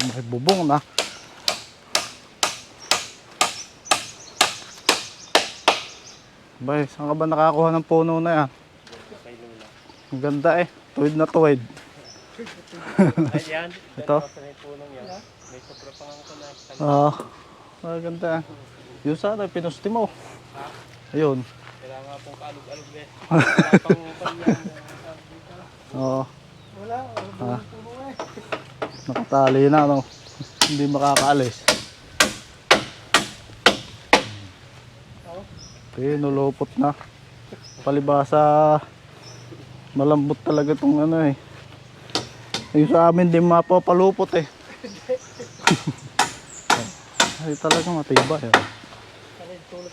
May bubong na. Bay, saan ka ba nakakuha ng puno na yan? Ang ganda eh. Tuwid na tuwid. Ay, yan. Ito? May sobra pa nga na. Ah, ang ganda. Yun sana, pinusti mo. Ayun. Kailangan nga pong kaalog-alog eh. Wala pang. Oo. Wala. Ah. Nakatali na, no? Hindi makakaalis. Okay, nulupot na. Palibasa, malambot talaga itong ano eh. Yung sa amin, di mapapalupot eh. Ay, talagang matibay. Eh.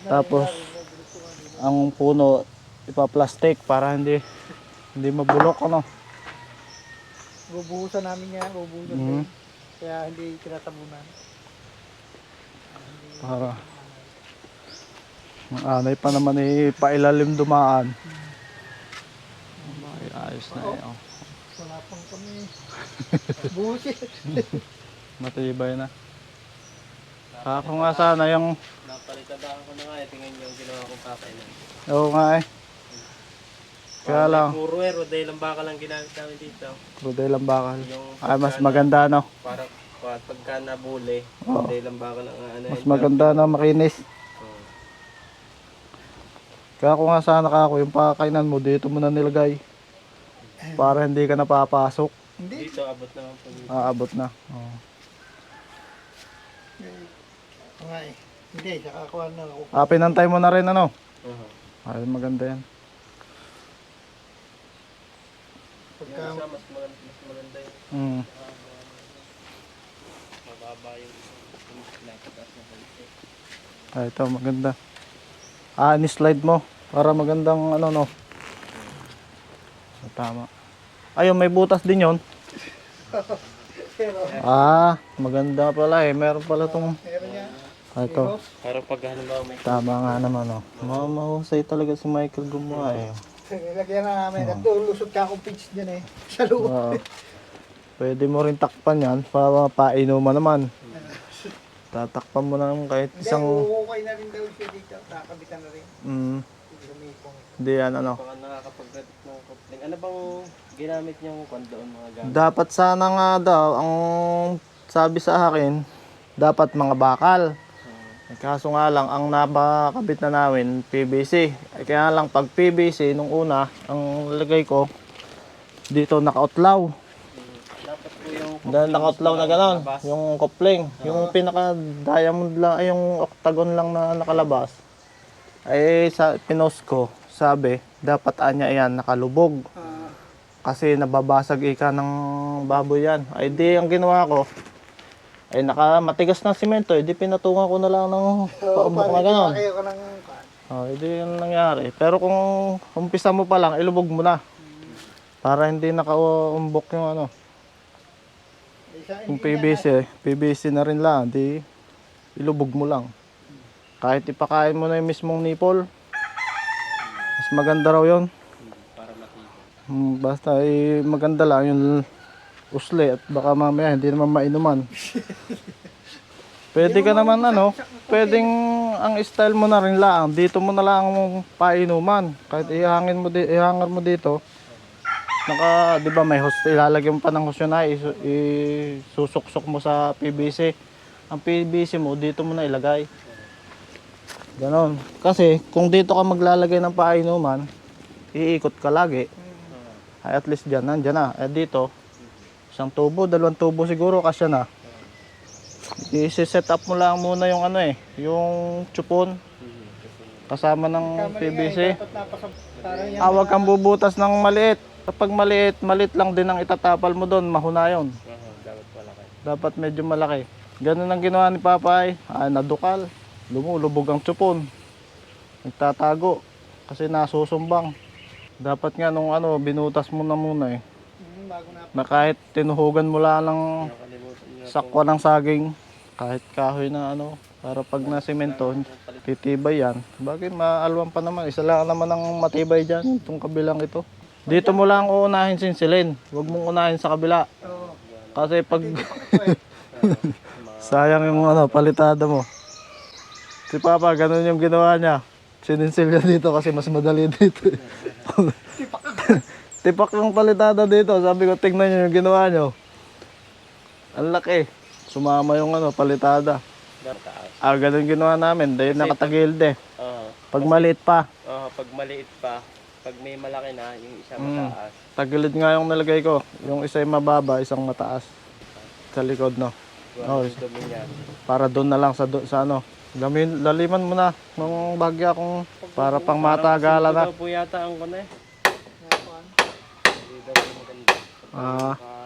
Tapos, ang puno, ipaplastic para hindi hindi mabulok ano. Bubuhusan namin yan, bubuhusan Mhm. din. Kaya hindi tinatabunan. Para ang anay pa naman eh, pailalim dumaan. Ay, ayos na eh. Oh. Wala pang kami. Buhusin. Matibay na. Ako nga sana yung, Napalitadaan ko na nga eh. Niyo yung ginawa kong kakainan. oo nga eh. Kaya lang, Puro eh. Roday lang baka lang ginamit namin dito. bakal. Yung Ay, mas maganda no. Para pa- pagka nabuli. Oo. Roday lang baka lang ano Mas maganda na makinis. Oo. Kaya ako nga sana ka ako, yung pakainan mo, dito mo na nilagay. Para hindi ka napapasok. Hindi. Dito abot po dito. Aabot na. Oo. Oo nga eh. Hindi, saka kuha na ako. Ah, pinantay mo na rin ano. Oo. Ay, maganda yan. Pagka, Yung isa, mas maganda, mas maganda yun. Mm. Mababa yung pinapataas na kalite. Ah, ito maganda. Ah, ni-slide mo para magandang ano no. So, tama. Ayun, may butas din 'yon. Ah, maganda pala eh. Meron pala tong meron niya. ah, ito. Para pag halimbawa may Tama nga naman oh. Ma mahusay talaga si Michael gumawa eh. Nilagyan na namin. Naglulusot ka akong pitch dyan eh. Sa loob. Oo. Pwede mo rin takpan 'yan para mapainuman naman. Tatakpan mo na kahit Hindi, isang uhukay na rin daw siya dito. Nakabitan na rin. mm, hindi yan ano. baka nakakapagdating ng kopling. Ano bang ginamit niyong kondoon mga gamit? Dapat sana nga daw, ang sabi sa akin, dapat mga bakal. Kaso nga lang, ang napakabit na namin, PVC. Eh, Kaya lang, pag PVC, nung una, ang lagay ko, dito nakautlaw. Dahil nakautlaw na gano'n, yung kopling. Yung pinaka-diamond lang, ay yung octagon lang na nakalabas. Ay, sa pinost ko, sabi, dapat anya yan, nakalubog. Ah, Kasi nababasag ika ng baboy yan. Ay di, ang ginawa ko, ay naka matigas na simento, eh, di pinatungan ko na lang ng paubok na gano'n. Ng... Oh, hindi yun nangyari. Pero kung umpisa mo pa lang, ilubog mo na. Para hindi nakaumbok yung ano, hindi PVC. PVC na rin lang, di ilubog mo lang. Kahit ipakain mo na yung mismong nipple, mas maganda raw yun. para. Hmm, basta eh, maganda lang yung usli at baka mamaya hindi naman mainuman. Pwede ka naman ano, pwedeng ang style mo na rin lang, dito mo na lang painuman. Kahit ihangin mo, di, ihangar mo dito. Naka, di ba may host, ilalagyan mo pa ng host yun isu- isusuksok mo sa PVC. Ang PVC mo, dito mo na ilagay. Ganon. Kasi kung dito ka maglalagay ng painuman, iikot ka lagi. At least dyan, nandyan na. Eh dito, isang tubo, dalawang tubo siguro, kasya na. I-set up mo lang muna yung ano eh, yung chupon. Kasama ng PVC. Parang yan. Ah, wag kang bubutas ng maliit. Kapag maliit, maliit lang din ang itatapal mo doon, mahuna yun. Dapat pala kayo. Dapat medyo malaki. Ganun ang ginawa ni Papay. Ah, nadukal. Lumulubog ang chupon. Nagtatago. Kasi nasusumbang. Dapat nga nung ano, binutas mo na muna eh. Na. Kahit tinuhugan mo lang sakwa ng saging, kahit kahoy na ano, para pag na semento, titibay yan. Bakit maalwan pa naman, isa lang naman ang matibay dyan, itong kabilang ito. Dito mo lang uunahin sinsilin, huwag mong unahin sa kabila. Kasi pag Sayang yung ano, palitada mo. Si Papa, ganun yung ginawa niya. Sininsil niya dito kasi mas madali dito. Tipak yung palitada dito. Sabi ko, tingnan niyo yung ginawa niyo. Ang laki. Sumama yung ano, palitada. Ah, ganun ginawa namin. Dahil nakatagilid eh. Oo. Pag maliit pa, Oo, pag maliit pa, pag may malaki na, yung isa Mm. mataas. tagilid nga yung nalagay ko. Yung isa yung mababa, isang mataas. Sa likod, no? Oh. Para doon na lang sa, do- sa ano. Lamin, laliman mo na ng bagya kung para pang matagalan na. Po yata ang kuno eh. Hindi